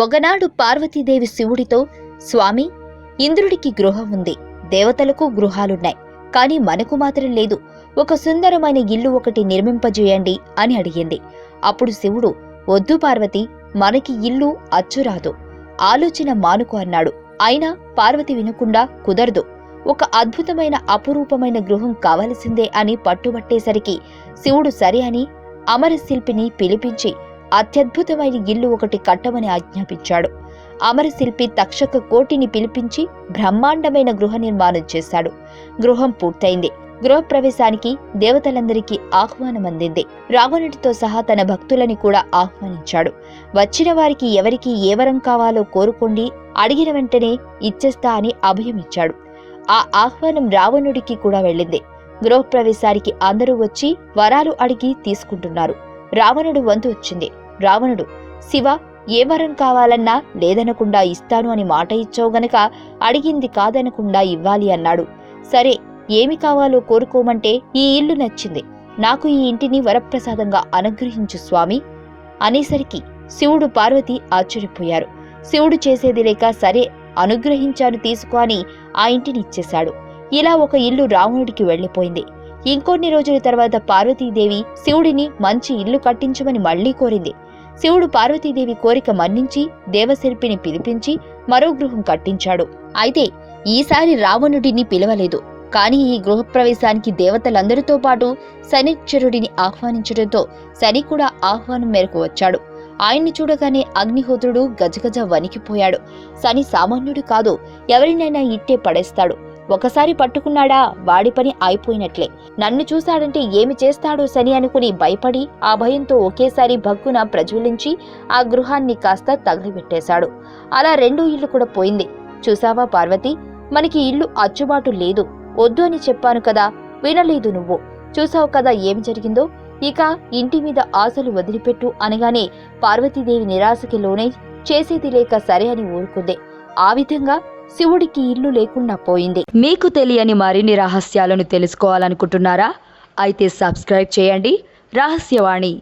ఒకనాడు పార్వతీదేవి శివుడితో స్వామి ఇంద్రుడికి గృహం ఉంది. దేవతలకు గృహాలున్నాయి. కానీ మనకు మాత్రం లేదు. ఒక సుందరమైన ఇల్లు ఒకటి నిర్మింపజేయండి అని అడిగింది. అప్పుడు శివుడు వద్దు పార్వతి మనకి ఇల్లు అచ్చురాదు ఆలోచన మానుకు అన్నాడు. అయినా పార్వతి వినకుండా కుదరదు. ఒక అద్భుతమైన అపురూపమైన గృహం కావలసిందే అని పట్టుబట్టేసరికి శివుడు సరే అని అమరశిల్పిని పిలిపించి అత్యద్భుతమైన ఇల్లు ఒకటి కట్టమని ఆజ్ఞాపించాడు. అమరశిల్పి తక్షక కోటిని పిలిపించి బ్రహ్మాండమైన గృహ నిర్మాణం చేశాడు. గృహం పూర్తయింది. గృహప్రవేశానికి దేవతలందరికీ ఆహ్వానం అందింది. రావణుడితో సహా తన భక్తులని కూడా ఆహ్వానించాడు. వచ్చిన వారికి ఎవరికి ఏ వరం కావాలో కోరుకోండి అడిగిన వెంటనే ఇచ్చేస్తా అని అభయమిచ్చాడు ఆ ఆహ్వానం రావణుడికి కూడా వెళ్ళింది. గృహప్రవేశానికి అందరూ వచ్చి వరాలు అడిగి తీసుకుంటున్నారు. రావణుడు వంతు వచ్చింది. రావణుడు. శివ ఏ వరం కావాలన్నా లేదనకుండా ఇస్తాను అని మాట ఇచ్చావు గనక అడిగింది కాదనకుండా ఇవ్వాలి అన్నాడు. సరే ఏమి కావాలో కోరుకోమంటే ఈ ఇల్లు నచ్చింది. నాకు ఈ ఇంటిని వరప్రసాదంగా అనుగ్రహించు స్వామి అనేసరికి శివుడు పార్వతి ఆశ్చర్యపోయారు. శివుడు చేసేది లేక సరే అనుగ్రహించాను తీసుకో అని ఆ ఇంటిని ఇచ్చేశాడు. ఇలా ఒక ఇల్లు రావణుడికి వెళ్ళిపోయింది ఇంకొన్ని రోజుల తర్వాత పార్వతీదేవి శివుడిని మంచి ఇల్లు కట్టించమని మళ్ళీ కోరింది. శివుడు పార్వతీదేవి కోరిక మన్నించి దేవశిల్పిని పిలిపించి మరో గృహం కట్టించాడు. అయితే ఈసారి రావణుడిని పిలవలేదు. కానీ ఈ గృహప్రవేశానికి దేవతలందరితో పాటు శనిశ్చరుడిని ఆహ్వానించడంతో శని కూడా ఆహ్వానం మేరకు వచ్చాడు. ఆయన్ని చూడగానే అగ్నిహోత్రుడు గజగజ వణికిపోయాడు. శని సామాన్యుడు కాదు ఎవరినైనా ఇట్టే పడేస్తాడు. ఒకసారి పట్టుకున్నాడా? వాడి పని అయిపోయినట్లే. నన్ను చూశాడంటే ఏమి చేస్తాడో సని అనుకుని భయపడి ఆ భయంతో ఒకేసారి భగ్గున ప్రజ్వలించి ఆ గృహాన్ని కాస్త తగిలిపెట్టేశాడు. అలా రెండో ఇల్లు కూడా పోయింది. చూసావా పార్వతి? మనకి ఇల్లు అచ్చుబాటు లేదు. వద్దు అని చెప్పాను కదా వినలేదు నువ్వు. చూసావు కదా ఏమి జరిగిందో? ఇక ఇంటి మీద ఆశలు వదిలిపెట్టు అనగానే పార్వతీదేవి నిరాశకి లోనై చేసేది లేక సరే అని ఊరుకుంది. ఆ విధంగా శివుడికి ఇల్లు లేకుండా పోయింది. మీకు తెలియని మరిన్ని రహస్యాలను తెలుసుకోవాలనుకుంటున్నారా? అయితే సబ్స్క్రైబ్ చేయండి. రహస్యవాణి.